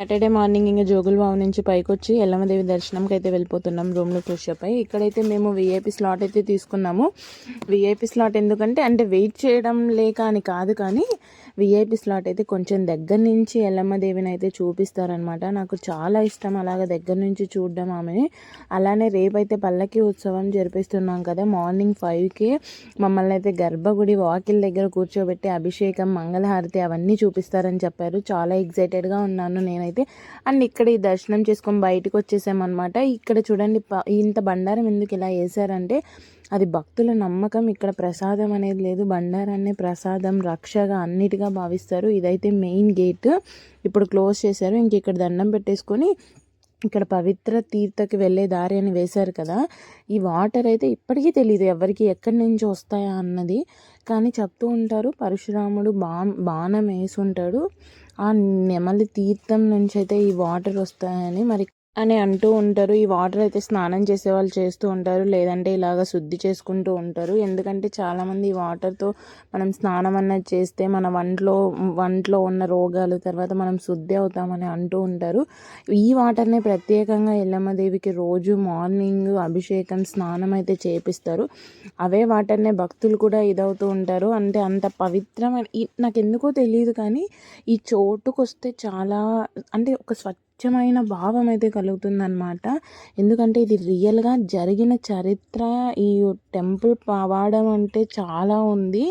Saturday morning ఇంకా జోగులబావు నుంచి పైకి వచ్చి ఎల్లమ్మదేవి దర్శనంకి అయితే వెళ్ళిపోతున్నాం రూమ్లో ఫ్రెష్ ఇక్కడైతే మేము విఐపి స్లాట్ అయితే తీసుకున్నాము. విఐపి స్లాట్ ఎందుకంటే అంటే వెయిట్ చేయడం లేక అని కాదు కానీ విఐపి స్లాట్ అయితే కొంచెం దగ్గర నుంచి ఎల్లమ్మదేవిని అయితే చూపిస్తారనమాట నాకు చాలా ఇష్టం అలాగ దగ్గర నుంచి చూడడం ఆమెని. అలానే రేపైతే పల్లకి ఉత్సవం జరిపిస్తున్నాం కదా మార్నింగ్ ఫైవ్కి మమ్మల్ని అయితే గర్భగుడి వాకిల్ దగ్గర కూర్చోబెట్టి అభిషేకం మంగళహారతి అవన్నీ చూపిస్తారని చెప్పారు. చాలా ఎగ్జైటెడ్గా ఉన్నాను నేనైతే. అండ్ ఇక్కడ ఈ దర్శనం చేసుకొని బయటకు వచ్చేసామన్నమాట. ఇక్కడ చూడండి ఇంత బండారం ఎందుకు ఇలా వేసారంటే అది భక్తుల నమ్మకం ఇక్కడ ప్రసాదం అనేది లేదు. బండారాన్ని ప్రసాదం రక్షగా అన్నిటిగా భావిస్తారు. ఇదైతే మెయిన్ గేట్. ఇప్పుడు క్లోజ్ చేశారు. ఇంక ఇక్కడ దండం పెట్టేసుకొని ఇక్కడ పవిత్ర తీర్థకి వెళ్ళే దారి అని వేశారు కదా. ఈ వాటర్ అయితే ఇప్పటికీ తెలియదు ఎవరికి ఎక్కడి నుంచి వస్తాయా అన్నది. కానీ చెప్తూ ఉంటారు. పరశురాముడు బా బాణం వేసి ఉంటాడు ఆ నెమలి తీర్థం నుంచి అయితే ఈ వాటర్ వస్తాయని మరి అని అంటూ ఉంటారు. ఈ వాటర్ అయితే స్నానం చేసే వాళ్ళు చేస్తూ ఉంటారు. లేదంటే ఇలాగ శుద్ధి చేసుకుంటూ ఉంటారు. ఎందుకంటే చాలామంది ఈ వాటర్తో మనం స్నానం అన్నది చేస్తే మన వంటలో వంటలో ఉన్న రోగాలు తర్వాత మనం శుద్ధి అవుతామని అంటూ ఉంటారు. ఈ వాటర్నే ప్రత్యేకంగా ఎల్లమ్మదేవికి రోజు మార్నింగ్ అభిషేకం స్నానం అయితే చేపిస్తారు. అవే వాటర్నే భక్తులు కూడా ఇదవుతూ ఉంటారు. అంటే అంత పవిత్రమైన నాకు ఎందుకో తెలియదు కానీ ఈ చోటుకు వస్తే చాలా అంటే ఒక స్వచ్ఛ స్వచ్ఛమైన భావం అయితే కలుగుతుందన్నమాట. ఎందుకంటే ఇది రియల్గా జరిగిన చరిత్ర ఈ టెంపుల్ వాడడం అంటే చాలా ఉంది.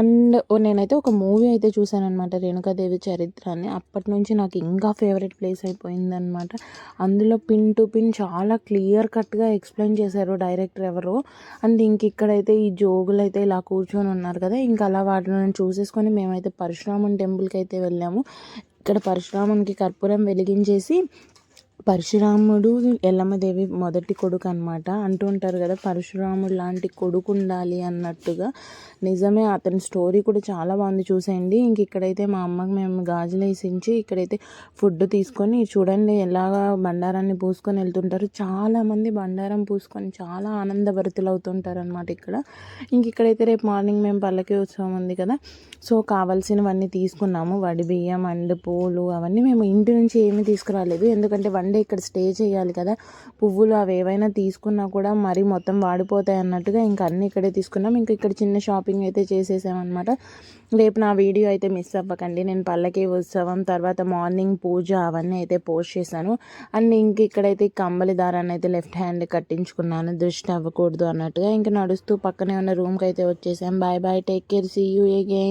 అండ్ నేనైతే ఒక మూవీ అయితే చూశానమాట రేణుకాదేవి చరిత్ర అని అప్పటి నుంచి నాకు ఇంకా ఫేవరెట్ ప్లేస్ అయిపోయిందనమాట అందులో పిన్ టు పిన్ చాలా క్లియర్ కట్గా ఎక్స్ప్లెయిన్ చేశారు డైరెక్టర్ ఎవరు. అండ్ ఇంక ఇక్కడైతే ఈ జోగులు అయితే ఇలా కూర్చొని ఉన్నారు కదా ఇంకా అలా వాటిని చూసేసుకొని మేమైతే పరశురామన్ టెంపుల్కి అయితే వెళ్ళాము. ఇక్కడ పరశురామునికి కర్పూరం వెలిగించేసి పరశురాముడు ఎల్లమ్మదేవి మొదటి కొడుకు అనమాట అంటూ ఉంటారు కదా పరశురాముడు లాంటి కొడుకు ఉండాలి అన్నట్టుగా. నిజమే అతని స్టోరీ కూడా చాలా బాగుంది చూసేయండి. ఇంక ఇక్కడైతే మా అమ్మకి మేము గాజులు వేసించి ఇక్కడైతే ఫుడ్ తీసుకొని చూడండి ఎలాగా బండారాన్ని పూసుకొని వెళ్తుంటారు. చాలామంది బండారం పూసుకొని చాలా ఆనందభరితులు అవుతుంటారు అనమాట ఇక్కడ. ఇంక ఇక్కడైతే రేపు మార్నింగ్ మేము పల్లకి ఉత్సవం ఉంది కదా సో కావాల్సినవన్నీ తీసుకున్నాము. వడి బియ్యం అండ్ పూలు అవన్నీ మేము ఇంటి నుంచి ఏమీ తీసుకురాలేదు. ఎందుకంటే వన్ డే ఇక్కడ స్టే చేయాలి కదా. పువ్వులు అవి ఏవైనా తీసుకున్నా కూడా మరీ మొత్తం వాడిపోతాయి అన్నట్టుగా ఇంకా అన్నీ ఇక్కడే తీసుకున్నాం. ఇంకా ఇక్కడ చిన్న షాపింగ్ అయితే చేసేసామన్నమాట. రేపు నా వీడియో అయితే మిస్ అవ్వకండి. నేను పల్లకి ఉత్సవం తర్వాత మార్నింగ్ పూజ అవన్నీ అయితే పోస్ట్ చేశాను. అండ్ ఇంక ఇక్కడైతే కంబలి దారాన్ని అయితే లెఫ్ట్ హ్యాండ్ కట్టించుకున్నాను. దృష్టి అవ్వకూడదు అన్నట్టుగా ఇంకా నడుస్తూ పక్కనే ఉన్న రూమ్కి అయితే వచ్చేసాం. Bye bye take care see you again.